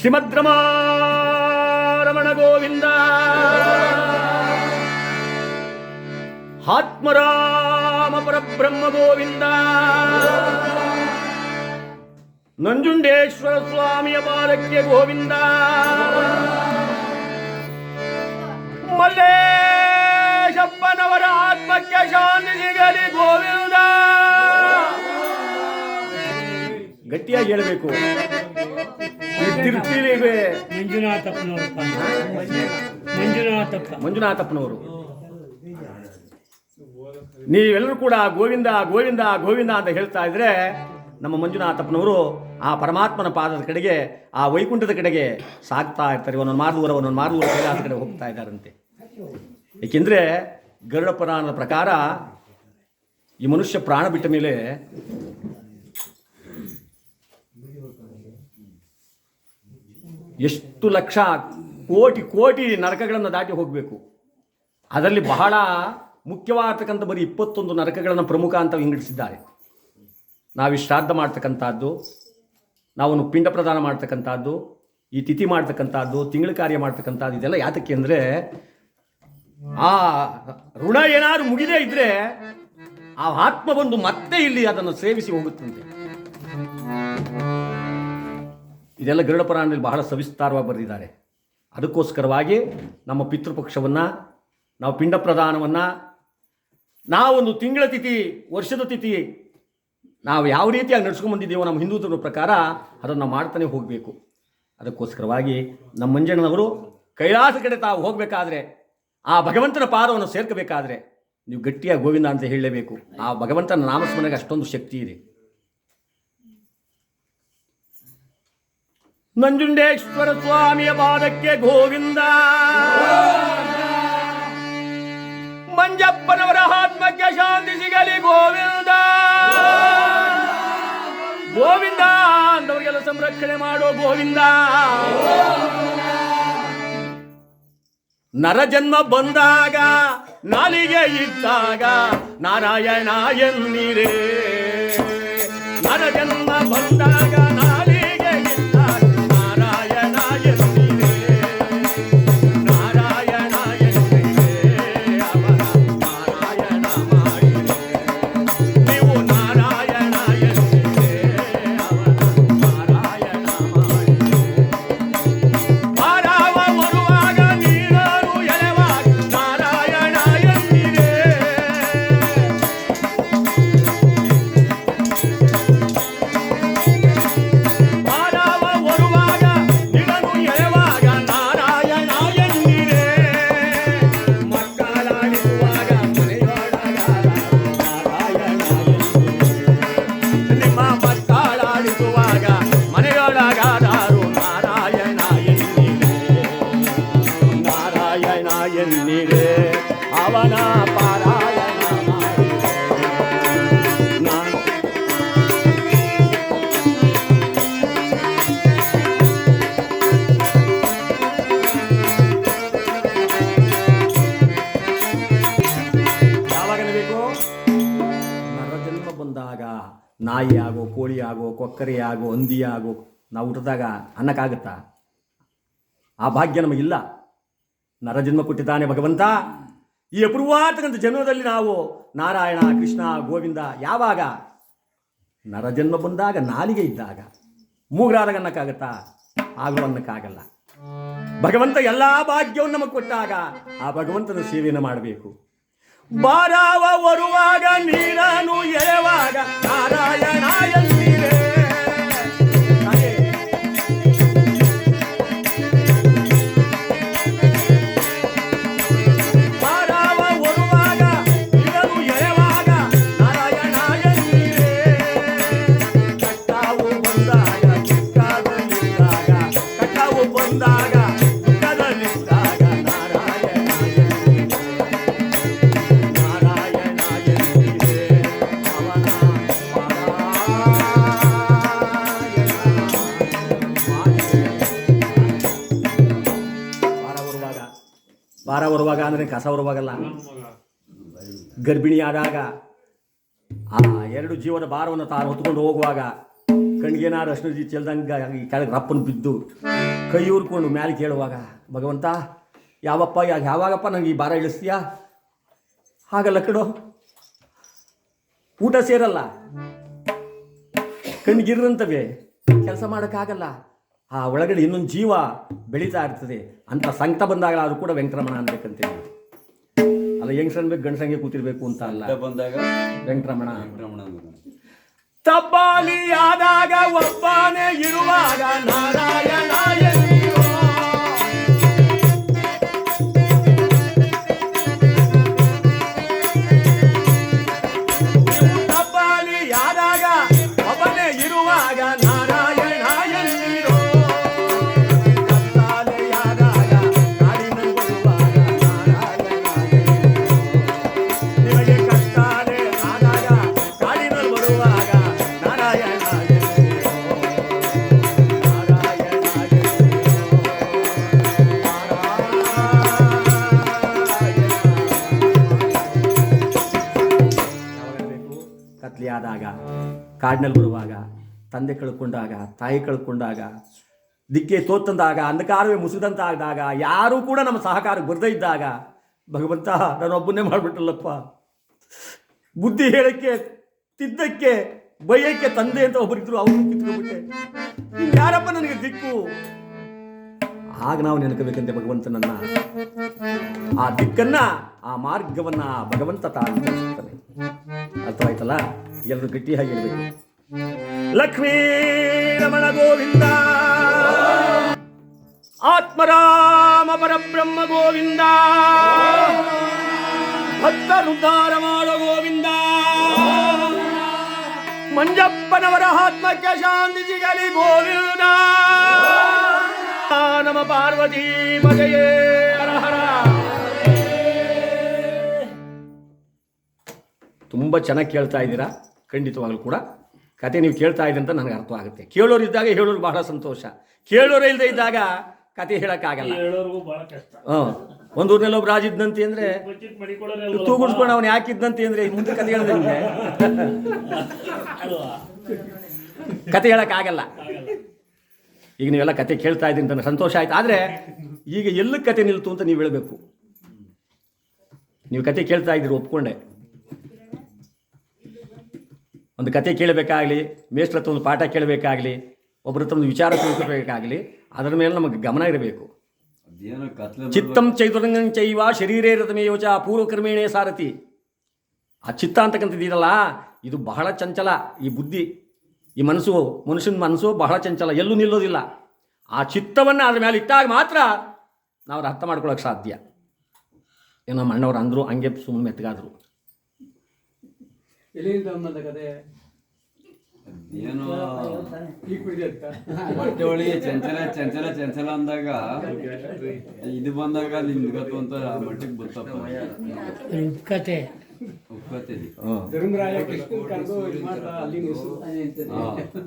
ಶ್ರೀಮದ್ ರಮಣ ಗೋವಿಂದ ಆತ್ಮರಾಮ ಪರಬ್ರಹ್ಮ ಗೋವಿಂದ ನಂಜುಂಡೇಶ್ವರ ಸ್ವಾಮಿಯ ಪಾದಕ್ಕೆ ಗೋವಿಂದ ಮಲ್ಲೇಶಪ್ಪನವರ ಆತ್ಮಕ್ಕೆ ಶಾಂತಿ ಸಿಗಲಿ ಗೋವಿಂದ ಗಟ್ಟಿಯಾಗಿ ಹೇಳಬೇಕು ತಿರುಪ್ತಿಲಿಗೆ ಮಂಜುನಾಥಪ್ಪನವರಪ್ಪ ಮಂಜುನಾಥಪ್ಪ. ಮಂಜುನಾಥಪ್ಪನವರು. ನೀವೆಲ್ಲರೂ ಕೂಡ ಗೋವಿಂದ ಗೋವಿಂದ ಗೋವಿಂದ ಅಂತ ಹೇಳ್ತಾ ಇದ್ರೆ ನಮ್ಮ ಮಂಜುನಾಥಪ್ಪನವರು ಆ ಪರಮಾತ್ಮನ ಪಾದದ ಕಡೆಗೆ ಆ ವೈಕುಂಠದ ಕಡೆಗೆ ಸಾಕ್ತಾ ಇರ್ತಾರೆ. ಒಂದೊಂದು ಮಾರ್ದೂರ ಒಂದೊಂದು ಕೈಲಾಸ ಕಡೆ ಹೋಗ್ತಾ ಇದ್ದಾರಂತೆ. ಏಕೆಂದರೆ ಗರುಡ ಪುರಾಣದ ಪ್ರಕಾರ ಈ ಮನುಷ್ಯ ಪ್ರಾಣ ಬಿಟ್ಟ ಮೇಲೆ ಎಷ್ಟು ಲಕ್ಷ ಕೋಟಿ ಕೋಟಿ ನರಕಗಳನ್ನು ದಾಟಿ ಹೋಗಬೇಕು. ಅದರಲ್ಲಿ ಬಹಳ ಮುಖ್ಯವಾಗಿರ್ತಕ್ಕಂಥ ಬರೀ ಇಪ್ಪತ್ತೊಂದು ನರಕಗಳನ್ನು ಪ್ರಮುಖ ಅಂತ ವಿಂಗಡಿಸಿದ್ದಾರೆ ನಾವು ಶ್ರಾದ್ದ ಮಾಡ್ತಕ್ಕಂಥದ್ದು ನಾವು ಪಿಂಡ ಪ್ರದಾನ ಮಾಡ್ತಕ್ಕಂಥದ್ದು, ಈ ತಿಥಿ ಮಾಡ್ತಕ್ಕಂಥದ್ದು, ತಿಂಗಳ ಕಾರ್ಯ ಮಾಡ್ತಕ್ಕಂಥದ್ದು, ಇದೆಲ್ಲ ಯಾತಕ್ಕೆ ಅಂದರೆ ಆ ಋಣ ಏನಾದರೂ ಮುಗಿದೇ ಇದ್ರೆ ಆ ಆತ್ಮ ಬಂದು ಮತ್ತೆ ಇಲ್ಲಿ ಅದನ್ನು ಸೇವಿಸಿ ಹೋಗುತ್ತಂತೆ. ಇದೆಲ್ಲ ಗರುಡ ಪುರಾಣದಲ್ಲಿ ಬಹಳ ಸವಿಸ್ತಾರವಾಗಿ ಬರೆದಿದ್ದಾರೆ. ಅದಕ್ಕೋಸ್ಕರವಾಗಿ ನಮ್ಮ ಪಿತೃಪಕ್ಷವನ್ನು, ನಾವು ಪಿಂಡ ಪ್ರದಾನವನ್ನು ನಾವೊಂದು ತಿಂಗಳ ತಿಥಿ, ವರ್ಷದ ತಿಥಿ, ನಾವು ಯಾವ ರೀತಿಯಾಗಿ ನಡ್ಸ್ಕೊಂಡು ಬಂದಿದ್ದೀವೋ ನಮ್ಮ ಹಿಂದೂ ಧರ್ಮದ ಪ್ರಕಾರ ಅದನ್ನು ಮಾಡ್ತಾನೆ ಹೋಗಬೇಕು. ಅದಕ್ಕೋಸ್ಕರವಾಗಿ ನಮ್ಮ ಮಂಜಣ್ಣನವರು ಕೈಲಾಸ ಕಡೆ ತಾವು ಹೋಗಬೇಕಾದ್ರೆ, ಆ ಭಗವಂತನ ಪಾದವನ್ನು ಸೇರ್ಕಬೇಕಾದ್ರೆ ನೀವು ಗಟ್ಟಿಯಾಗಿ ಗೋವಿಂದ ಅಂತ ಹೇಳಲೇಬೇಕು. ಆ ಭಗವಂತನ ನಾಮಸ್ಮರಣೆಗೆ ಅಷ್ಟೊಂದು ಶಕ್ತಿ ಇದೆ. ನಂಜುಂಡೇಶ್ವರ ಸ್ವಾಮಿಯ ಪಾದಕ್ಕೆ ಗೋವಿಂದ. ಮಂಜಪ್ಪನವರ ಆತ್ಮಕ್ಕೆ ಶಾಂತಿ ಸಿಗಲಿ ಗೋವಿಂದ. ಗೋವಿಂದ ಅಂದವರಿಗೆಲ್ಲ ಸಂರಕ್ಷಣೆ ಮಾಡೋ ಗೋವಿಂದ. ನರಜನ್ಮ ಬಂದಾಗ, ನಾಲಿಗೆ ಇದ್ದಾಗ ನಾರಾಯಣ ಎನ್ನಿರೇ. ನರಜನ್ಮ ಬಂದಾಗ ನಾಲಿಗೆ ಎನ್ನಿರೆ ಅವನ ಯಾವಾಗ ಬೇಕು ಬಂದಾಗ ನಾಯಿ ಆಗೋ ಕೋಳಿ ಆಗೋ ಕೊಕ್ಕರೆ ಆಗೋ ಹಂದಿ ಆಗೋ ನಾವು ಹುಟ್ಟಿದಾಗ ಅನ್ನಕ್ಕಾಗತ್ತಾ? ಆ ಭಾಗ್ಯ ನಮಗಿಲ್ಲ. ನರಜನ್ಮ ಕೊಟ್ಟಿದ್ದಾನೆ ಭಗವಂತ. ಈ ಅಪೂರ್ವಾತಕ್ಕಂಥ ಜನ್ಮದಲ್ಲಿ ನಾವು ನಾರಾಯಣ, ಕೃಷ್ಣ, ಗೋವಿಂದ ಯಾವಾಗ? ನರಜನ್ಮ ಬಂದಾಗ, ನಾಲಿಗೆ ಇದ್ದಾಗ. ಮೂಗರಾದಾಗ ಅನ್ನಕ್ಕಾಗತ್ತಾ ಆಗೋ ಅನ್ನಕ್ಕಾಗಲ್ಲ ಭಗವಂತ ಎಲ್ಲ ಭಾಗ್ಯವನ್ನು ನಮಗೆ ಕೊಟ್ಟಾಗ ಆ ಭಗವಂತನ ಸೇವೆಯನ್ನು ಮಾಡಬೇಕು. ಬಾರಾವ ಬರುವಾಗ, ನೀರನು ಎಳೆವಾಗ ನಾರಾಯಣ ವಾರ ಬರುವಾಗ ವಾರ ಬರುವಾಗ ಅಂದರೆ ಕಸ ಬರುವಾಗಲ್ಲ ಗರ್ಭಿಣಿಯಾದಾಗ ಆ ಎರಡು ಜೀವದ ಭಾರವನ್ನು ತಾನು ಹೊತ್ಕೊಂಡು ಹೋಗುವಾಗ ಕಣ್ಗೇನಾರು ಅಷ್ಟು ಚೆಲ್ದಂಗೆ ಈ ಕೆಳಗೆ ರಪ್ಪನ ಬಿದ್ದು ಕೈ ಊರ್ಕೊಂಡು ಮ್ಯಾಲೆ ಕೇಳುವಾಗ ಭಗವಂತ ಯಾವಪ್ಪ ಯಾವಾಗಪ್ಪ ನಂಗೆ ಈ ಭಾರ ಇಳಿಸ್ತೀಯಾ? ಹಾಗಲ್ಲ ಕಡೋ ಊಟ ಸೇರಲ್ಲ. ಕಣ್ಗಿರಂತವೆ ಕೆಲಸ ಮಾಡೋಕ್ಕಾಗಲ್ಲ. ಆ ಒಳಗಡೆ ಇನ್ನೊಂದು ಜೀವ ಬೆಳೀತಾ ಇರ್ತದೆ. ಅಂತ ಸಂಕಟ ಬಂದಾಗ ಅದು ಕೂಡ ವೆಂಕಟರಮಣ ಅನ್ಬೇಕಂತೇಳಿ ಅಲ್ಲ ಹೆಂಗ್ಸ್ ಅನ್ಬೇಕು ಗಂಡಸಂಗೆ ಕೂತಿರ್ಬೇಕು ಅಂತ ಅಲ್ಲ. ಬಂದಾಗ ವೆಂಕಟರಮಣ. ವೆಂಕಟರಮಣ ಅಂದ್ರು. ಆದಾಗ ಒಬ್ಬನೇ ಇರುವಾಗ ನಾರಾಯಣ ಕತ್ಲೆ ಆದಾಗ ಕಾಡಿನಲ್ಲಿ ಬರುವಾಗ, ತಂದೆ ಕಳ್ಕೊಂಡಾಗ, ತಾಯಿ ಕಳ್ಕೊಂಡಾಗ, ದಿಕ್ಕೆ ತೋತಂದಾಗ, ಅಂಧಕಾರವೇ ಮುಸಿದಂತಾದಾಗ, ಯಾರೂ ಕೂಡ ನಮ್ಮ ಸಹಕಾರಕ್ಕೆ ಬರದೇ ಇದ್ದಾಗ, ಭಗವಂತ ನಾನೊಬ್ಬನೇ ಮಾಡಿಬಿಟ್ಟಲ್ಲಪ್ಪ ಬುದ್ಧಿ ಹೇಳಕ್ಕೆ, ತಿದ್ದಕ್ಕೆ, ಬೈಯಕ್ಕೆ ತಂದೆ ಅಂತ ಒಬ್ಬರಿದ್ರು ಅವರು ಕಿತ್ಕೊಂಡ್ಬಿಟ್ಟೆ. ಯಾರಪ್ಪ ನನಗೆ ದಿಕ್ಕು? ಆಗ ನಾವು ನೆನಕಬೇಕಂತೆ ಭಗವಂತನನ್ನ. ಆ ದಿಕ್ಕನ್ನ, ಆ ಮಾರ್ಗವನ್ನ ಭಗವಂತ ತಾನು ತೋರಿಸ್ತಾನೆ ಅರ್ಥವಾಯ್ತಲ್ಲ? ಎಲ್ಲರೂ ಗಟ್ಟಿಯಾಗಿ ಹೇಳಬೇಕು ಲಕ್ಷ್ಮೀ ರಮಣ ಗೋವಿಂದ. ಆತ್ಮರಾಮ ಪರಬ್ರಹ್ಮ ಗೋವಿಂದ. ಭಕ್ತರುದ್ಧಾರ ಮಾಡೋ ಗೋವಿಂದ. ಮಂಜಪ್ಪನವರ ಆತ್ಮಕ್ಕೆ ಶಾಂತಿ ಸಿಗಲಿ ಗೋವಿಂದ. ಪಾರ್ವತಿ ಮಜಯೇ ತುಂಬ ಚೆನ್ನಾಗಿ ಕೇಳ್ತಾ ಇದ್ದೀರಾ? ಖಂಡಿತವಾಗ್ಲೂ ಕೂಡ. ಕತೆ ನೀವು ಕೇಳ್ತಾ ಇದ್ದಂತ ಅಂತ ನನಗೆ ಅರ್ಥವಾಗುತ್ತೆ ಕೇಳೋರು ಇದ್ದಾಗ ಹೇಳೋರು ಬಹಳ ಸಂತೋಷ. ಕೇಳೋರು ಇಲ್ಲದೆ ಇದ್ದಾಗ ಕತೆ ಹೇಳೋಕ್ಕಾಗಲ್ಲ. ಹ್ಞೂ ಬಹಳ ಕಷ್ಟ. ಹಾಂ. ಒಂದು ಊರಿನಲ್ಲಿ ಒಬ್ರು ರಾಜಿದ್ದಂತೆ ಅಂದರೆ ತೂಗುಡ್ಸ್ಕೊಂಡು ಅವನು ಯಾಕಿದ್ದಂತೆ ಅಂದರೆ ಮುಂದೆ ಕತೆ ಹೇಳಿದೆ ಕತೆ ಹೇಳೋಕ್ಕಾಗಲ್ಲ. ಈಗ ನೀವೆಲ್ಲ ಕತೆ ಕೇಳ್ತಾ ಇದ್ದೀನಿ ಅಂತ ನನಗೆ ಸಂತೋಷ ಆಯ್ತು. ಆದರೆ ಈಗ ಎಲ್ಲ ಕತೆ ನಿಲ್ತು ಅಂತ ನೀವು ಹೇಳಬೇಕು. ನೀವು ಕತೆ ಕೇಳ್ತಾ ಇದ್ದೀರಿ ಒಪ್ಕೊಂಡೆ. ಒಂದು ಕತೆ ಕೇಳಬೇಕಾಗಲಿ ಮೇಷ್ಟ್ರ ಹತ್ರ ಒಂದು ಪಾಠ ಕೇಳಬೇಕಾಗಲಿ ಒಬ್ಬರ ಹತ್ರ ಒಂದು ವಿಚಾರ ತಿಳ್ಕೊಬೇಕಾಗಲಿ ಅದರ ಮೇಲೆ ನಮಗೆ ಗಮನ ಇರಬೇಕು. ಚಿತ್ತಂ ಚೈತುರಂಗಂ ಚೈವ ಶರೀರೇ ರಥಮೇಯೋಚ ಪೂರ್ವಕ್ರಮೇಣೇ ಸಾರಥಿ. ಆ ಚಿತ್ತ ಅಂತಕ್ಕಂಥದ್ದು ಇದಲ್ಲ ಇದು ಬಹಳ ಚಂಚಲ ಈ ಬುದ್ಧಿ. ಈ ಮನಸ್ಸು ಮನುಷ್ಯನ ಮನಸ್ಸು ಬಹಳ ಚಂಚಲ ಎಲ್ಲೂ ನಿಲ್ಲೋದಿಲ್ಲ. ಆ ಚಿತ್ತವನ್ನು ಅದ್ರ ಮೇಲೆ ಇಟ್ಟಾಗ ಮಾತ್ರ ನಾವು ಅರ್ಥ ಮಾಡ್ಕೊಳ್ಳೋಕೆ ಸಾಧ್ಯ. ಏನೋ ಮಣ್ಣವ್ರು ಅಣ್ಣವ್ರು ಅಂದರು ಹಂಗೆ ಸುಮ್ಮನೆ ಮೆತ್ತಗಾದ್ರು ಏನೋ ಹೊಟ್ಟೆ ಚಂಚಲ ಚಂಚಲ ಚಂಚಲ ಅಂದಾಗ ಇದು ಬಂದಾಗ ನಿಮ್ಗತ್ತು ಅಂತ ಮಟ್ಟಿಗೆ ಬರ್ತಪ್ಪ ಕತೆ. ಧರ್ಮರಾಯ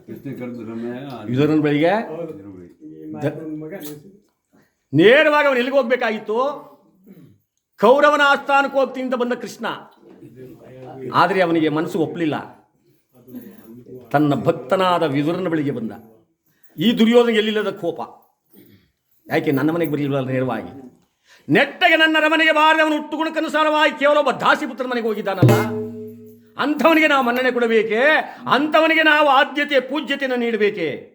ಕೃಷ್ಣ ಕರೆದು ರಮ್ಯ ಇದರ ನಿಲ್ಸು. ನೇರವಾಗಿ ಅವನು ಎಲ್ಲಿಗೆ ಹೋಗ್ಬೇಕಾಗಿತ್ತು? ಕೌರವನ ಆಸ್ಥಾನಕ್ಕೆ ಹೋಗ್ತೀನಿ ಅಂತ ಬಂದ ಕೃಷ್ಣ. ಆದರೆ ಅವನಿಗೆ ಮನಸ್ಸು ಒಪ್ಪಲಿಲ್ಲ ತನ್ನ ಭಕ್ತನಾದ ವಿದುರನ ಬಳಿಗೆ ಬಂದ. ಈ ದುರ್ಯೋಧನ ಎಲ್ಲಿಲ್ಲದ ಕೋಪ? ಯಾಕೆ ನನ್ನ ಮನೆಗೆ ಬರಲಿಲ್ಲ ನೇರವಾಗಿ? ನೆಟ್ಟಗೆ ನನ್ನ ರಮನೆಗೆ ಅವನು ಹುಟ್ಟುಗುಣಕ್ಕನುಸಾರವಾಗಿ ಕೇವಲ ಒಬ್ಬ ದಾಸಿಪುತ್ರನ ಮನೆಗೆ ಹೋಗಿದ್ದಾನಲ್ಲ? ಅಂಥವನಿಗೆ ನಾವು ಮನ್ನಣೆ ಕೊಡಬೇಕೆ? ಅಂಥವನಿಗೆ ನಾವು ಆದ್ಯತೆ, ಪೂಜ್ಯತೆಯನ್ನು ನೀಡಬೇಕೆ?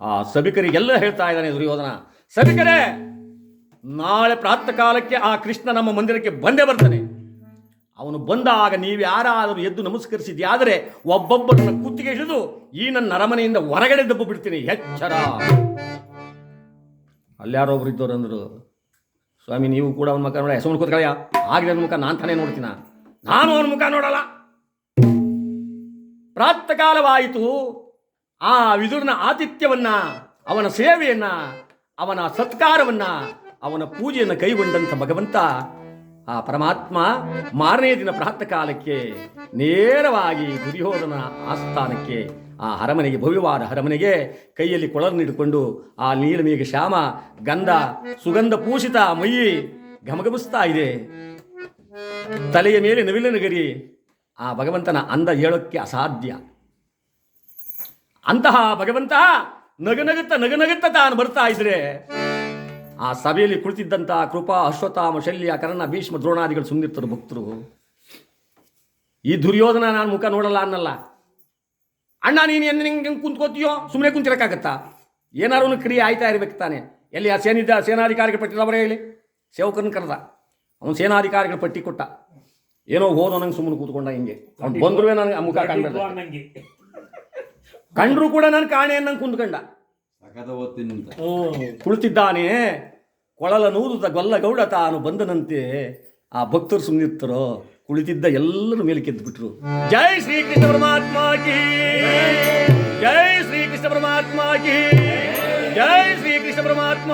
ಆ ಸಭಿಕರಿಗೆಲ್ಲ ಹೇಳ್ತಾ ಇದ್ದಾನೆ ದುರ್ಯೋಧನ. ಸಭಿಕರೇ, ನಾಳೆ ಪ್ರಾತಃ ಕಾಲಕ್ಕೆ ಆ ಕೃಷ್ಣ ನಮ್ಮ ಮಂದಿರಕ್ಕೆ ಬಂದೇ ಬರ್ತಾನೆ. ಅವನು ಬಂದಾಗ ನೀವು ಯಾರಾದರೂ ಎದ್ದು ನಮಸ್ಕರಿಸಿದ್ಯಾದರೆ ಒಬ್ಬೊಬ್ಬರನ್ನ ಕುತ್ತಿಗೆ ಹಿಡಿದು ಈ ನನ್ನ ಅರಮನೆಯಿಂದ ಹೊರಗಡೆ ದಬ್ಬು ಬಿಡ್ತೀನಿ. ಎಚ್ಚರ. ಅಲ್ಲಾರೊಬ್ರು ಇದ್ದವ್ರು ಅಂದರು ಸ್ವಾಮಿ, ನೀವು ಕೂಡ ಅವನ ಮುಖ ನೋಡ ಹೆಸರು ಕೂತ್ಕೊಳ್ಳಯ್ಯ ಆಗಲಿ ಮುಖ ನಾನು ತಾನೇ ನೋಡ್ತೀನ? ನಾನು ಅವನ ಮುಖ ನೋಡಲ್ಲ. ಪ್ರಾತಃ ಕಾಲವಾಯಿತು ಆ ವಿದುರನ ಆತಿಥ್ಯವನ್ನ, ಅವನ ಸೇವೆಯನ್ನ, ಅವನ ಸತ್ಕಾರವನ್ನ, ಅವನ ಪೂಜೆಯನ್ನು ಕೈಗೊಂಡಂತ ಭಗವಂತ ಆ ಪರಮಾತ್ಮ ಮಾರನೇ ದಿನ ಪ್ರಾತಃ ಕಾಲಕ್ಕೆ ನೇರವಾಗಿ ದುರ್ಯೋಧನ ಆಸ್ಥಾನಕ್ಕೆ ಆ ಅರಮನೆಗೆ, ಭವ್ಯವಾದ ಅರಮನೆಗೆ ಕೈಯಲ್ಲಿ ಕೊಳರನ್ನು ಹಿಡ್ಕೊಂಡು ಆ ನೀಲಮೇಘ ಶ್ಯಾಮ, ಗಂಧ, ಸುಗಂಧ ಪೂಷಿತ ಮೈಯಿ ಘಮಘಮಿಸ್ತಾ ಇದೆ. ತಲೆಯ ಮೇಲೆ ನವಿಲಿನ ಗರಿ ಆ ಭಗವಂತನ ಅಂದ ಹೇಳೋಕ್ಕೆ ಅಸಾಧ್ಯ. ಅಂತಹ ಭಗವಂತ ನಗನಗುತ್ತ ನಗನಗುತ್ತ ತಾನು ಬರ್ತಾ ಇದ್ರೆ, ಆ ಸಭೆಯಲ್ಲಿ ಕುಳಿತಿದ್ದಂತಹ ಕೃಪಾ, ಅಶ್ವತ್ಥಾಮ, ಶಲ್ಯ, ಕರ್ಣ, ಭೀಷ್ಮ, ದ್ರೋಣಾದಿಗಳು ಸುಮ್ಮನಿರ್ತಾರೆ ಭಕ್ತರು. ಈ ದುರ್ಯೋಧನ ನಾನು ಮುಖ ನೋಡಲ್ಲ ಅನ್ನಲ್ಲ. ಅಣ್ಣ ನೀನು ಏನು ಹಿಂಗೆ ಕುಂತ್ಕೋತೀಯೋ? ಸುಮ್ಮನೆ ಕುಂತಿರಕ್ಕಾಗತ್ತಾ? ಏನಾರು ಒಂದು ಕ್ರಿಯೆ ಆಯ್ತಾ ಇರಬೇಕು ತಾನೆ. ಎಲ್ಲಿ ಆ ಸೇನಿದ್ದ ಸೇನಾಧಿಕಾರಿಗಳ ಪಟ್ಟಿದವರೇ ಹೇಳಿ? ಸೇವಕರನ್ನ ಕರೆದ. ಅವನು ಸೇನಾಧಿಕಾರಿಗಳ ಪಟ್ಟಿ ಕೊಟ್ಟ. ಏನೋ ಹೋದೋ ನಂಗೆ ಸುಮ್ಮನೆ ಕೂತ್ಕೊಂಡ ಹಿಂಗೆ. ಅವ್ನು ಬಂದ್ರು ನನಗೆ ಆ ಮುಖ ಕಾಣ್ಬೇಕು ಕಂಡ್ರು ಕೂಡ ನಾನು ಕಾಣೆ ನಂಗೆ ಕುಂತ್ಕೊಂಡ. ಕುಳಿತಿದ್ದಾನೆ. ಕೊಳಲ ನೂಲುತ ಗೊಲ್ಲ ಗೌಡ ತಾನು ಬಂದನಂತೆ. ಆ ಭಕ್ತರು ಸುಮ್ಮನಿರ್ತಾರೋ ಕುಳಿತಿದ್ದ ಎಲ್ಲರ ಮೇಲೆ ಬಿಟ್ರು ಜೈ ಶ್ರೀಕೃಷ್ಣ ಪರಮಾತ್ಮ ಕಿ ಜೈ ಶ್ರೀಕೃಷ್ಣ ಪರಮಾತ್ಮ ಕಿ ಜೈ ಶ್ರೀಕೃಷ್ಣ ಪರಮಾತ್ಮ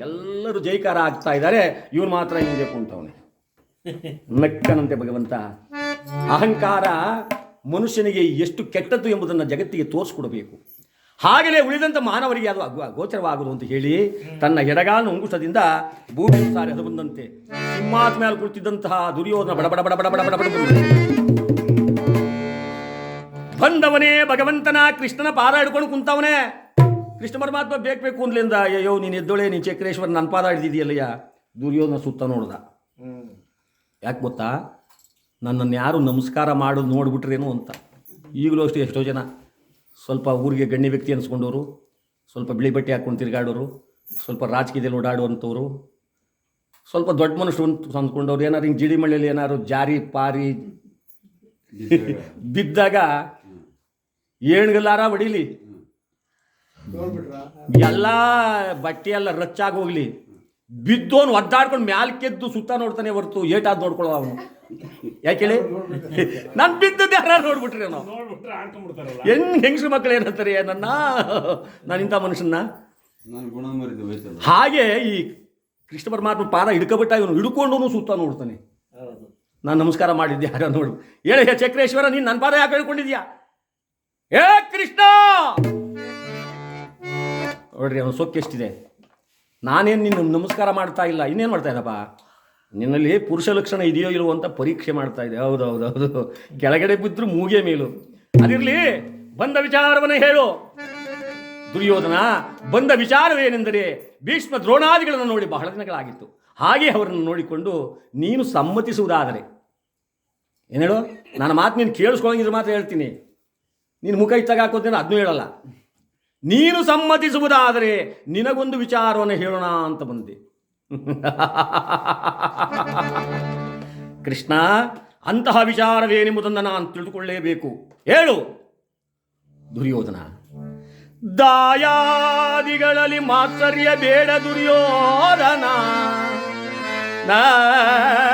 ಎಲ್ಲರೂ ಜೈಕಾರ ಆಗ್ತಾ ಇದ್ದಾರೆ. ಇವನು ಮಾತ್ರ ಹಿಂದೆ ಕುಂತವನೆ. ಮೆಕ್ಕನಂತೆ ಭಗವಂತ. ಅಹಂಕಾರ ಮನುಷ್ಯನಿಗೆ ಎಷ್ಟು ಕೆಟ್ಟದ್ದು ಎಂಬುದನ್ನು ಜಗತ್ತಿಗೆ ತೋರಿಸ್ಕೊಡಬೇಕು. ಹಾಗೆಯೇ ಉಳಿದಂಥ ಮಾನವರಿಗೆ ಅದು ಗೋಚರವಾಗುವುದು ಅಂತ ಹೇಳಿ ತನ್ನ ಎಡಗಾಲ ಅಂಕುಶದಿಂದ ಭೂಮಿ ಸಾರಿ ಅದು ಬಂದಂತೆ. ಸಿಂಹಾತ್ ಮೇಲೆ ಕುಳಿತಿದ್ದಂತಹ ದುರ್ಯೋಧನ ಬಡಬಡ ಬಡ ಬಡ ಬಡ ಬಡ ಬಡ ಬಡ ಬಂದವನೇ ಭಗವಂತನ, ಕೃಷ್ಣನ ಪಾದ ಹಿಡ್ಕೊಂಡು ಕುಂತವನೇ. ಕೃಷ್ಣ ಪರಮಾತ್ಮ ಬೇಕು ಬೇಕು ಅಂದ್ಲಿಂದ ಅಯ್ಯೋ ನೀನು ಎದ್ದೊಳೆ, ನೀನು ಚಕ್ರೇಶ್ವರ ನನ್ನ ಪಾದ ಹಿಡಿದಿದೆಯಲ್ಲಯ್ಯ? ದುರ್ಯೋಧನ ಸುತ್ತ ನೋಡ್ದ. ಯಾಕೆ ಗೊತ್ತಾ? ನನ್ನನ್ನು ಯಾರು ನಮಸ್ಕಾರ ಮಾಡೋದು ನೋಡ್ಬಿಟ್ರೇನು ಅಂತ. ಈಗಲೂ ಅಷ್ಟೇ ಎಷ್ಟೋ ಜನ. ಸ್ವಲ್ಪ ಊರಿಗೆ ಗಣ್ಯ ವ್ಯಕ್ತಿ ಅನ್ಸ್ಕೊಂಡವರು, ಸ್ವಲ್ಪ ಬಿಳಿ ಬಟ್ಟೆ ಹಾಕ್ಕೊಂಡು ತಿರುಗಾಡೋರು, ಸ್ವಲ್ಪ ರಾಜಕೀಯದಲ್ಲಿ ಓಡಾಡುವಂಥವ್ರು, ಸ್ವಲ್ಪ ದೊಡ್ಡ ಮನುಷ್ಯರು ಅಂತ ಅಂದ್ಕೊಂಡವ್ರು ಏನಾರು ಹಿಂಗೆ ಜಿಡಿ ಮಳೆಯಲ್ಲಿ ಏನಾದ್ರು ಜಾರಿ, ಪಾರಿ ಬಿದ್ದಾಗ ಏಣ್ಗಲ್ಲಾರ ಹೊಡೀಲಿ. ಎಲ್ಲ ಬಟ್ಟೆ ಎಲ್ಲ ರಚ್ಚಾಗಿ ಹೋಗ್ಲಿ. ಬಿದ್ದೋನು ಒದ್ದಾಡ್ಕೊಂಡು ಮ್ಯಾಲ್ಕೆದ್ದು ಸುತ್ತ ನೋಡ್ತಾನೆ ಹೊರ್ತು, ಏಟಾದ್ ನೋಡ್ಕೊಳ್ಳೋ ಅವನು. ಯಾಕೆ ಹೇಳಿ? ನಾನು ಬಿದ್ದದ್ದು ಯಾರು ನೋಡ್ಬಿಟ್ರಿ ನಾವು ನೋಡ್ಬಿಟ್ರೆ ಆಡ್ಕೊಂಡ್ಬಿಡ್ತಾರಲ್ಲ ಹೆಂಗ್ ಹೆಂಗ್ಸು ಮಕ್ಕಳು ಏನಂತಾರೆ ನನ್ನ? ನಾನು ಇಂಥ ಮನುಷ್ಯನ ಹಾಗೆ ಈ ಕೃಷ್ಣ ಪರಮಾತ್ಮ ಪಾದ ಹಿಡ್ಕೊಬಿಟ್ಟ ಇವನು ಹಿಡ್ಕೊಂಡು ಸುತ್ತ ನೋಡ್ತಾನೆ. ನಾನು ನಮಸ್ಕಾರ ಮಾಡಿದ್ದೆ ಯಾರೋ ನೋಡು? ಹೇಳಿ ಹೇ ಚಕ್ರೇಶ್ವರ ನೀನು ನನ್ನ ಪಾದ ಯಾಕೆ ಹೇಳ್ಕೊಂಡಿದ್ಯಾ ಏ ಕೃಷ್ಣ! ನೋಡ್ರಿ ಅವನು ಸೊಕ್ಕೆ ಎಷ್ಟಿದೆ ನಾನೇನು ನಿನ್ನ ನಮಸ್ಕಾರ ಮಾಡ್ತಾ ಇಲ್ಲ ಇನ್ನೇನು ಮಾಡ್ತಾ ಇದ್ದಪ್ಪ? ನಿನ್ನಲ್ಲಿ ಪುರುಷ ಲಕ್ಷಣ ಇದೆಯೋ ಇಲ್ವೋ ಅಂತ ಪರೀಕ್ಷೆ ಮಾಡ್ತಾ ಇದೆ. ಹೌದು ಹೌದು ಹೌದು. ಕೆಳಗಡೆ ಬಿದ್ದರೂ ಮೂಗೆ ಮೇಲು. ಅದಿರಲಿ, ಬಂದ ವಿಚಾರವನ್ನು ಹೇಳು. ದುರ್ಯೋಧನ, ಬಂದ ವಿಚಾರವೇನೆಂದರೆ ಭೀಷ್ಮ ದ್ರೋಣಾದಿಗಳನ್ನು ನೋಡಿ ಬಹಳ ದಿನಗಳಾಗಿತ್ತು. ಹಾಗೆ ಅವರನ್ನು ನೋಡಿಕೊಂಡು ನೀನು ಸಮ್ಮತಿಸುವುದಾದರೆ. ಏನೇಳು ನನ್ನ ಮಾತು ನೀನು ಕೇಳಿಸ್ಕೊಳಂಗಿದ್ರೆ ಮಾತ್ರ ಹೇಳ್ತೀನಿ. ನೀನು ಮುಖ ಇತ್ತಾಗ ಹಾಕೋದೇನೋ ಅದನ್ನೂ ಹೇಳಲ್ಲ. ನೀನು ಸಮ್ಮತಿಸುವುದಾದರೆ ನಿನಗೊಂದು ವಿಚಾರವನ್ನು ಹೇಳೋಣ ಅಂತ ಬಂದೆ. ಕೃಷ್ಣ ಅಂತಹ ವಿಚಾರವೇನೆಂಬುದನ್ನು ನಾನು ತಿಳಿದುಕೊಳ್ಳೇಬೇಕು. ಹೇಳು. ದುರ್ಯೋಧನ ದಾಯಾದಿಗಳಲ್ಲಿ ಮಾತ್ಸರ್ಯ ಬೇಡ ದುರ್ಯೋಧನ.